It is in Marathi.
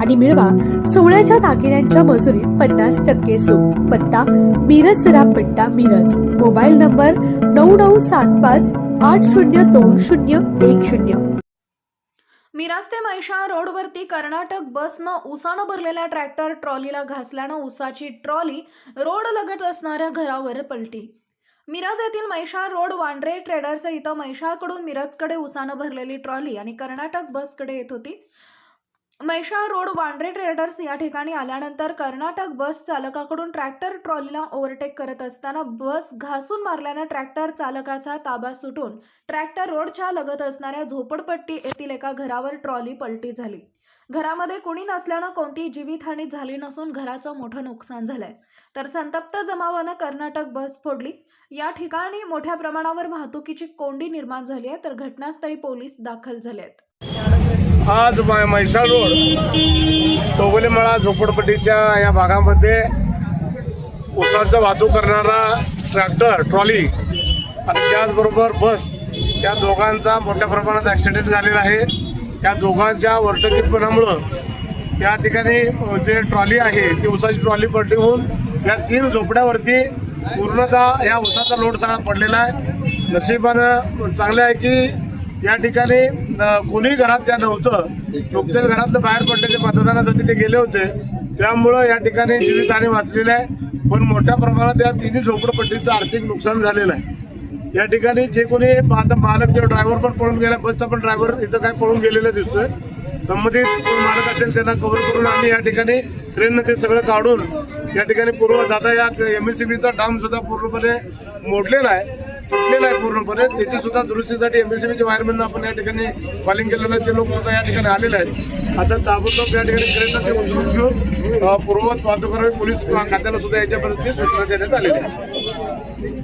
आणि मिळवा सोळ्याच्या दागिन्यांच्या मजुरीत पन्नास टक्के सूट. पत्ता मिरज सरापट्टा मिरज. मोबाईल नंबर नऊ नऊ सात पाच आठ शून्य दोन शून्य एक शून्य. मिराज ते म्हैसाळ रोडवरती कर्नाटक बसनं उसानं भरलेल्या ट्रॅक्टर ट्रॉलीला घासल्यानं उसाची ट्रॉली रोड लगत असणाऱ्या घरावर पलटी. मिराज येथील म्हैसाळ रोड वांड्रे ट्रेडर्स इथं म्हैसाळकडून मिरजकडे उसानं भरलेली ट्रॉली आणि कर्नाटक बसकडे येत होती. मैशा रोड वांड्रे ट्रेडर्स या ठिकाणी आल्यानंतर कर्नाटक बस चालकाकडून ट्रॅक्टर ट्रॉलीला ओव्हरटेक करत असताना बस घासून मारल्यानं ट्रॅक्टर चालकाचा ताबा सुटून ट्रॅक्टर रोडच्या लगत असणाऱ्या झोपडपट्टी येथील एका घरावर ट्रॉली पलटी झाली. घरामध्ये कुणी नसल्यानं कोणतीही जीवितहानी झाली नसून घराचं मोठं नुकसान झालंय. तर संतप्त जमावानं कर्नाटक बस फोडली. या ठिकाणी मोठ्या प्रमाणावर वाहतुकीची कोंडी निर्माण झाली आहे तर घटनास्थळी पोलीस दाखल झाले आहेत. आज म्हैसाळ रोड चौगलेमळा झोपडपट्टीच्या या भागामध्ये उसाचं वाहतूक करणारा ट्रॅक्टर ट्रॉली आणि त्याचबरोबर बस या दोघांचा मोठ्या प्रमाणात ॲक्सिडेंट झालेला आहे. या दोघांच्या वर्तकीपणामुळं या ठिकाणी जे ट्रॉली आहे ती उसाची ट्रॉली पडली होऊन या तीन झोपड्यावरती पूर्णतः या उसाचा लोड सगळा पडलेला आहे. नशिबानं चांगलं आहे की या ठिकाणी अ, कोणी घरात त्या नव्हतं. नुकतेच घरातलं बाहेर पडले ते मतदानासाठी ते गेले होते. त्यामुळं या ठिकाणी जीवितहानी वाचलेली आहे. पण मोठ्या प्रमाणात या तिन्ही झोपडपट्टीचं आर्थिक नुकसान झालेलं आहे. या ठिकाणी जे कोणी आता मालक किंवा ड्रायव्हर पण पळून गेला बसचा पण ड्रायव्हर इथं काय पळून गेलेला दिसतोय. संबंधित कोण मालक असेल त्यांना कव्हर करून आम्ही या ठिकाणी ट्रेननं ते सगळं काढून या ठिकाणी पूर्व दादा या एम एस सी बीचा डाम सुद्धा पूर्णपणे मोडलेला आहे. तुटलेला आहे पूर्णपणे. त्याची सुद्धा दुरुस्तीसाठी एम एस वायरमॅन आपण या ठिकाणी कॉलिंग केलेलं आहे. ते लोक सुद्धा या ठिकाणी आलेले आहेत. आता ताबडतोब या ठिकाणी ट्रेननं ते उचलून घेऊन पूर्ववत वाहतूक पोलीस खात्याला सुद्धा याच्या पद्धतीने सूचना देण्यात आलेली आहे.